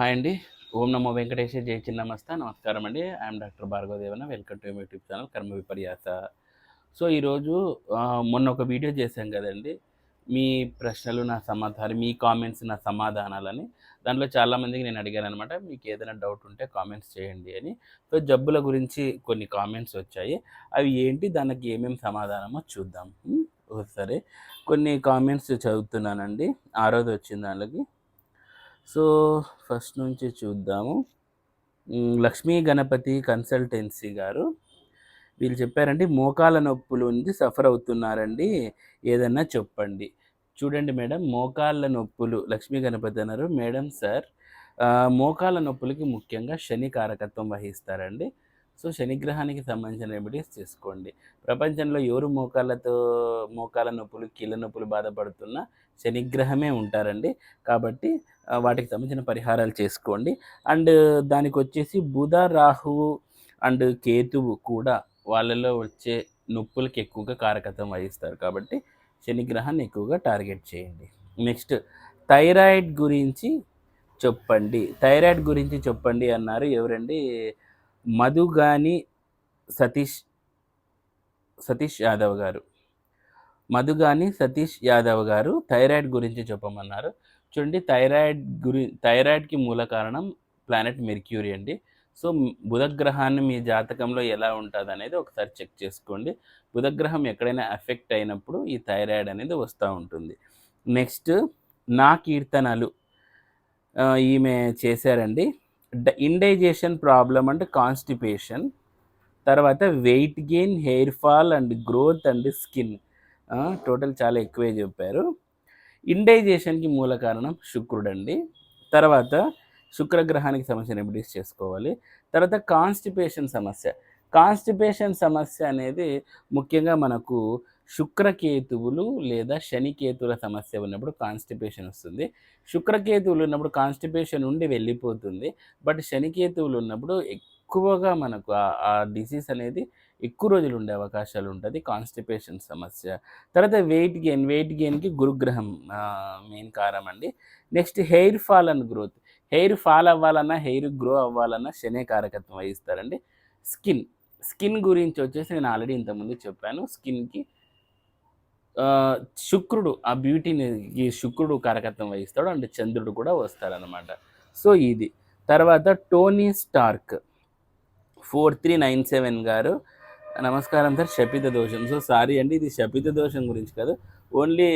Hi అండి. ఓం నమో వెంకటేశ జై చిన్నమస్త. నమస్కారం అండి. I'm doctor Bhargavadevana. Welcome to YouTube channel Karma Viparyasa so ఈరోజు మొన్న ఒక వీడియో చేశాం కదండి. మీ ప్రశ్నలు నా సమాధానం మీ కామెంట్స్ నా సమాధానాలని దాంట్లో చాలామందికి నేను అడిగాను అనమాట మీకు ఏదైనా డౌట్ ఉంటే కామెంట్స్ చేయండి అని. సో జబ్బుల గురించి కొన్ని కామెంట్స్ వచ్చాయి. అవి ఏంటి? దానికి ఏమేమి సమాధానమో చూద్దాం. సరే. కొన్ని కామెంట్స్ చదువుతున్నానండి. ఆ రోజు వచ్చిన దానికి సో ఫస్ట్ నుంచి చూద్దాము. లక్ష్మీ గణపతి కన్సల్టెన్సీ గారు వీళ్ళు చెప్పారండి మోకాల నొప్పులు నుంచి సఫర్ అవుతున్నారండి ఏదన్నా చెప్పండి. చూడండి మేడం మోకాళ్ళ నొప్పులు లక్ష్మీ గణపతి అన్నారు. మేడం సార్ మోకాల మోకాళ్ళ నొప్పులకి ముఖ్యంగా శని కారకత్వం వహిస్తారండి. సో శనిగ్రహానికి సంబంధించిన రెమెడీస్ చేసుకోండి ప్రపంచంలో ఎవరు మోకాళ్ళతో మోకాళ్ళ నొప్పులు కీళ్ళ నొప్పులు బాధపడుతున్నా శనిగ్రహమే ఉంటారండి. కాబట్టి వాటికి సంబంధించిన పరిహారాలు చేసుకోండి. అండ్ దానికి వచ్చేసి బుధ రాహువు అండ్ కేతువు కూడా వాళ్ళలో వచ్చే నొప్పులకి ఎక్కువగా కారకత్వం వహిస్తారు. కాబట్టి శనిగ్రహాన్ని ఎక్కువగా టార్గెట్ చేయండి. నెక్స్ట్ థైరాయిడ్ గురించి చెప్పండి. థైరాయిడ్ గురించి చెప్పండి అన్నారు. ఎవరండి? మధుగాని సతీష్ సతీష్ యాదవ్ గారు. మధుగాని సతీష్ యాదవ్ గారు థైరాయిడ్ గురించి చెప్పమన్నారు. చూడండి థైరాయిడ్ గురి థైరాయిడ్కి మూల కారణం ప్లానెట్ మెర్క్యూరీ అండి. సో బుధగ్రహాన్ని మీ జాతకంలో ఎలా ఉంటుంది అనేది ఒకసారి చెక్ చేసుకోండి. బుధగ్రహం ఎక్కడైనా ఎఫెక్ట్ అయినప్పుడు ఈ థైరాయిడ్ అనేది వస్తూ ఉంటుంది. నెక్స్ట్ నా కీర్తనలు ఈమె చేశారండి. ఇండైజేషన్ ప్రాబ్లం అంటే కాన్స్టిపేషన్ తర్వాత weight gain hair fall and growth and skin. Total చాలా ఎక్కువే చెప్పారు. ఇండైజేషన్కి మూల కారణం శుక్రుడు అండి తర్వాత శుక్రగ్రహానికి సమస్య రెమెడీస్ చేసుకోవాలి. తర్వాత కాన్స్టిపేషన్ సమస్య. కాన్స్టిపేషన్ సమస్య అనేది ముఖ్యంగా మనకు శుక్రకేతువులు లేదా శనికేతువుల సమస్య ఉన్నప్పుడు కాన్స్టిపేషన్ వస్తుంది. శుక్రకేతువులు ఉన్నప్పుడు కాన్స్టిపేషన్ ఉండి వెళ్ళిపోతుంది. బట్ శనికేతువులు ఉన్నప్పుడు ఎక్కువగా మనకు ఆ- డిసీజ్ అనేది ఎక్కువ రోజులు ఉండే అవకాశాలు ఉంటుంది. కాన్స్టిపేషన్ సమస్య. తర్వాత వెయిట్ గెయిన్ వెయిట్ గెయిన్కి గురుగ్రహం మెయిన్ కారణం అండి. Next hair fall and growth hair fall అవ్వాలన్నా హెయిర్ గ్రో అవ్వాలన్నా శనే కారకత్వం వహిస్తారండి. స్కిన్ స్కిన్ గురించి వచ్చేసి నేను ఆల్రెడీ ఇంతకుముందు చెప్పాను. స్కిన్కి శుక్రుడు ఆ బ్యూటీని ఈ శుక్రుడు కారకత్వం వహిస్తాడు. అండ్ చంద్రుడు కూడా వస్తాడనమాట సో ఇది. తర్వాత Tony Stark four three nine seven గారు. నమస్కారం సార్ శపిత దోషం. సో సారీ అండి ఇది శపిత దోషం గురించి కాదు. ఓన్లీ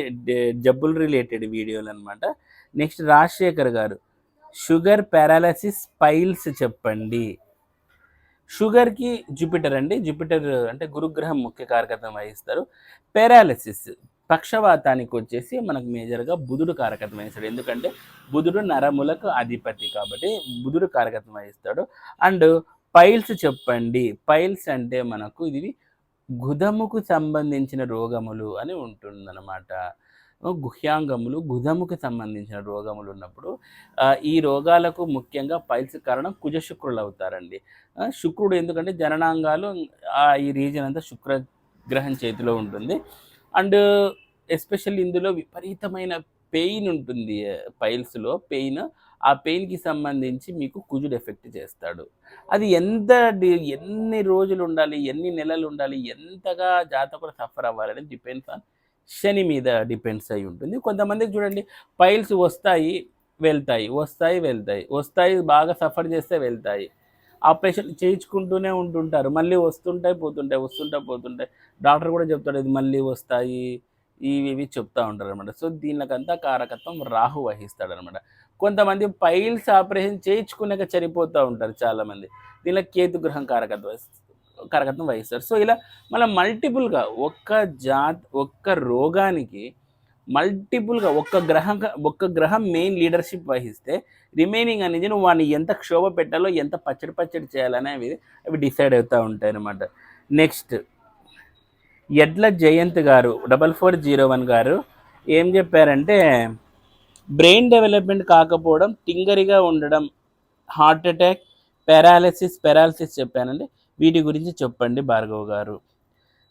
జబ్బులు రిలేటెడ్ వీడియోలు అనమాట నెక్స్ట్ రాజశేఖర్ గారు. షుగర్ పారాలసిస్ పైల్స్ చెప్పండి. షుగర్కి జూపిటర్ అండి. జూపిటర్ అంటే గురుగ్రహం ముఖ్య కారకత్వం వహిస్తారు. పారాలసిస్ పక్షవాతానికి వచ్చేసి మనకు మేజర్గా బుధుడు కారకత్వం వహిస్తాడు. ఎందుకంటే బుధుడు నరములకు అధిపతి కాబట్టి బుధుడు కారకత్వం వహిస్తాడు. అండ్ పైల్స్ చెప్పండి. పైల్స్ అంటే మనకు ఇది గుదముకు సంబంధించిన రోగములు అని ఉంటుందన్నమాట. గుహ్యాంగములు గుదముకు సంబంధించిన రోగములు ఉన్నప్పుడు ఈ రోగాలకు ముఖ్యంగా పైల్స్ కారణం కుజ శుక్రులు అవుతారండి. శుక్రుడు ఎందుకంటే జననాంగాలు ఆ, ఈ రీజన్ అంతా శుక్ర గ్రహం చేతిలో ఉంటుంది. అండ్ ఎస్పెషల్లీ ఇందులో విపరీతమైన పెయిన్ ఉంటుంది పైల్స్లో. పెయిన్ ఆ పెయిన్కి సంబంధించి మీకు కుజుడు ఎఫెక్ట్ చేస్తాడు. అది ఎంత డి- ఎన్ని రోజులు ఉండాలి ఎన్ని నెలలు ఉండాలి ఎంతగా జాతకుడు సఫర్ అవ్వాలని డిపెండ్స్ ఆన్ శని మీద డిపెండ్స్ అయి ఉంటుంది. కొంతమందికి చూడండి పైల్స్ వస్తాయి వెళ్తాయి వస్తాయి వెళ్తాయి వస్తాయి బాగా సఫర్ చేస్తే వెళ్తాయి. ఆపరేషన్ చేయించుకుంటూనే ఉంటుంటారు. మళ్ళీ వస్తుంటాయి పోతుంటాయి వస్తుంటాయి పోతుంటాయి. డాక్టర్ కూడా చెప్తాడు ఇది మళ్ళీ వస్తాయి. ఇవి ఇవి చెప్తా ఉంటారు అనమాట సో దీనికంతా కారకత్వం రాహు వహిస్తాడు అనమాట కొంతమంది పైల్స్ ఆపరేషన్ చేయించుకున్నాక చనిపోతూ ఉంటారు చాలామంది. దీనిలో కేతు గ్రహం కారకత్వం వహిస్తారు. సో ఇలా మళ్ళీ మల్టిపుల్గా ఒక్క జాత్ ఒక్క రోగానికి మల్టిపుల్గా ఒక్క గ్రహం ఒక్క గ్రహం మెయిన్ లీడర్షిప్ వహిస్తే రిమైనింగ్ అనేది నువ్వు వాడిని ఎంత క్షోభ పెట్టాలో ఎంత పచ్చడి పచ్చడి చేయాలనే అవి అవి డిసైడ్ అవుతూ ఉంటాయి అనమాట నెక్స్ట్ ఎడ్ల జయంత్ గారు డబల్ ఫోర్ జీరో వన్ గారు ఏం చెప్పారంటే బ్రెయిన్ డెవలప్మెంట్ కాకపోవడం టింగరిగా ఉండడం హార్ట్ అటాక్ పారాలసిస్ పెరాలసిస్ చెప్పానండి. వీటి గురించి చెప్పండి భార్గవ్ గారు.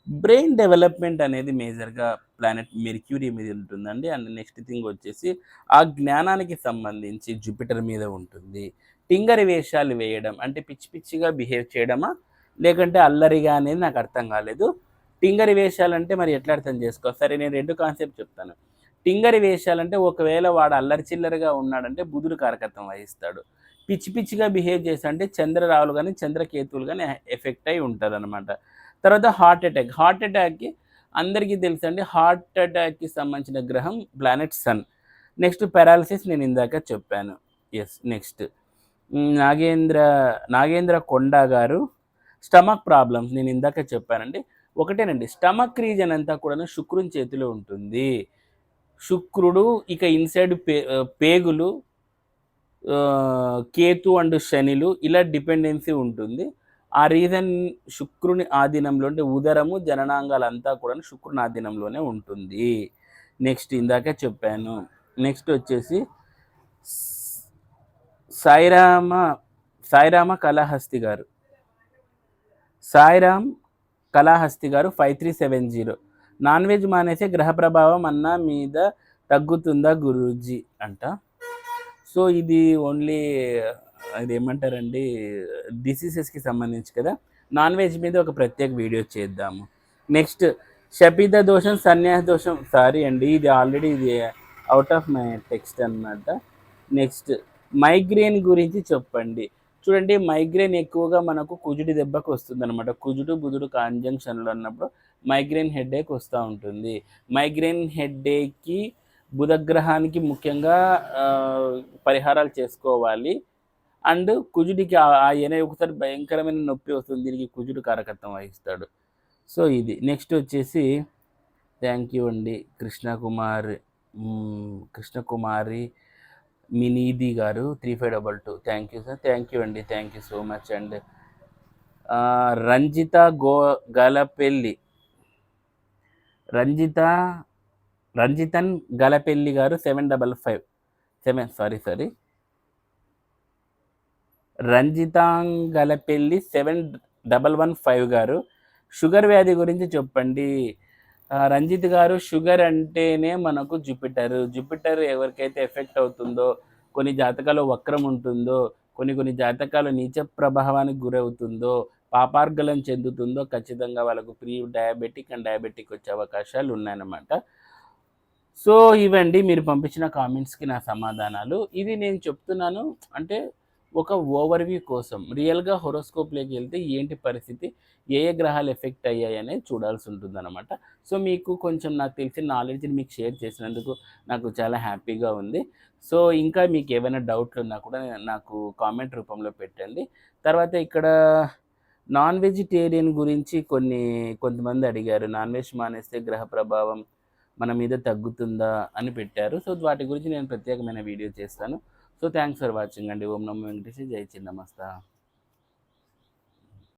బ్రెయిన్ డెవలప్మెంట్ అనేది మేజర్గా ప్లానెట్ మెర్క్యూరీ మీద ఉంటుందండి. అండ్ నెక్స్ట్ థింగ్ వచ్చేసి ఆ జ్ఞానానికి సంబంధించి జూపిటర్ మీద ఉంటుంది. టింగరి వేషాలు వేయడం అంటే పిచ్చి పిచ్చిగా బిహేవ్ చేయడమా? లేకంటే అల్లరిగా అనేది నాకు అర్థం కాలేదు. టింగరి వేషాలు అంటే మరి ఎట్లా అర్థం చేసుకో సరే నేను రెండు కాన్సెప్ట్ చెప్తాను. టింగరి వేషాలంటే ఒకవేళ వాడు అల్లరి చిల్లరగా ఉన్నాడంటే బుధుడు కారకత్వం వహిస్తాడు. పిచ్చి పిచ్చిగా బిహేవ్ చేసి అంటే చంద్రరావులు కానీ చంద్రకేతువులు కానీ ఎఫెక్ట్ అయి ఉంటుంది అనమాట తర్వాత హార్ట్ అటాక్. హార్ట్ అటాక్కి అందరికీ తెలుసు అండి హార్ట్ అటాక్కి సంబంధించిన గ్రహం ప్లానెట్ సన్. నెక్స్ట్ పెరాలసిస్ నేను ఇందాక చెప్పాను. Yes next. నాగేంద్ర నాగేంద్ర కొండ గారు స్టమక్ ప్రాబ్లమ్స్ నేను ఇందాక చెప్పానండి. ఒకటేనండి స్టమక్ రీజన్ అంతా కూడా శుక్రుని చేతిలో ఉంటుంది. శుక్రుడు ఇక ఇన్సైడ్ పే పేగులు కేతు అండ్ శనిలు ఇలా డిపెండెన్సీ ఉంటుంది. ఆ రీజన్ శుక్రుని ఆధీనంలో అంటే ఉదరము జననాంగాలంతా కూడా శుక్రుని ఆధీనంలోనే ఉంటుంది. నెక్స్ట్ ఇందాక చెప్పాను. నెక్స్ట్ వచ్చేసి సాయిరామ సాయిరామ కళాహస్తి గారు. సాయిరామ్ కళాహస్తి గారు five three seven zero. Non veg మానేసే గ్రహ ప్రభావం అన్న మీద తగ్గుతుందా గురూజీ అంట. సో ఇది ఓన్లీ అది ఏమంటారండి డిసీజెస్కి సంబంధించి కదా. నాన్ వెజ్ మీద ఒక ప్రత్యేక వీడియో చేద్దాము. నెక్స్ట్ శపిత దోషం సన్యాస దోషం. సారీ అండి ఇది ఆల్రెడీ ఇది అవుట్ ఆఫ్ మై టెక్స్ట్ అన్నమాట. నెక్స్ట్ మైగ్రేన్ గురించి చెప్పండి. చూడండి మైగ్రేన్ ఎక్కువగా మనకు కుజుడి దెబ్బకు వస్తుంది అనమాట కుజుడు బుధుడు కాంజంక్షన్లో ఉన్నప్పుడు మైగ్రేన్ హెడేక్ వస్తూ ఉంటుంది. మైగ్రేన్ హెడేక్కి బుధగ్రహానికి ముఖ్యంగా పరిహారాలు చేసుకోవాలి. అండ్ కుజుడికి ఆ ఎన ఒకసారి భయంకరమైన నొప్పి వస్తుంది. దీనికి కుజుడు కారకత్వం వహిస్తాడు. సో ఇది. నెక్స్ట్ వచ్చేసి థ్యాంక్ యూ అండి. కృష్ణకుమార్ కృష్ణకుమారి మినీది గారు three five double two. Thank you sir. Thank you అండి. Thank you so much and Ranjitha go Galapelli. Ranjitha Ranjithan Galapelli గారు seven double five. Seven sorry sorry. Ranjithangalapelli seven double one five గారు. Sugar వ్యాధి గురించి చెప్పండి. రంజిత్ గారు షుగర్ అంటేనే మనకు జూపిటర్. జూపిటర్ ఎవరికైతే ఎఫెక్ట్ అవుతుందో కొన్ని జాతకాలు వక్రం ఉంటుందో కొన్ని కొన్ని జాతకాలు నీచ ప్రభావానికి గురవుతుందో పాపార్గలం చెందుతుందో ఖచ్చితంగా వాళ్ళకు ప్రీ డయాబెటిక్ అండ్ డయాబెటిక్ వచ్చే అవకాశాలు ఉన్నాయన్నమాట. సో ఇవండి మీరు పంపించిన కామెంట్స్కి నా సమాధానాలు. ఇది నేను చెప్తున్నాను అంటే ఒక ఓవర్వ్యూ కోసం. రియల్గా హొరోస్కోప్లోకి వెళ్తే ఏంటి పరిస్థితి? ఏ ఏ గ్రహాలు ఎఫెక్ట్ అయ్యాయి అనేది చూడాల్సి ఉంటుందన్నమాట. సో మీకు కొంచెం నాకు తెలిసిన నాలెడ్జ్ని మీకు షేర్ చేసినందుకు నాకు చాలా హ్యాపీగా ఉంది. సో ఇంకా మీకు ఏమైనా డౌట్లు ఉన్నా కూడా నాకు కామెంట్ రూపంలో పెట్టండి. తర్వాత ఇక్కడ నాన్ వెజిటేరియన్ గురించి కొన్ని కొంతమంది అడిగారు. నాన్ వెజ్ మానేస్తే గ్రహ ప్రభావం మన మీద తగ్గుతుందా అని పెట్టారు. సో వాటి గురించి నేను ప్రత్యేకమైన వీడియో చేస్తాను. సో థ్యాంక్స్ ఫర్ వాచింగ్ అండి. ఓం నమ్మ వెంకటేష్ జై చిన్నమస్తా.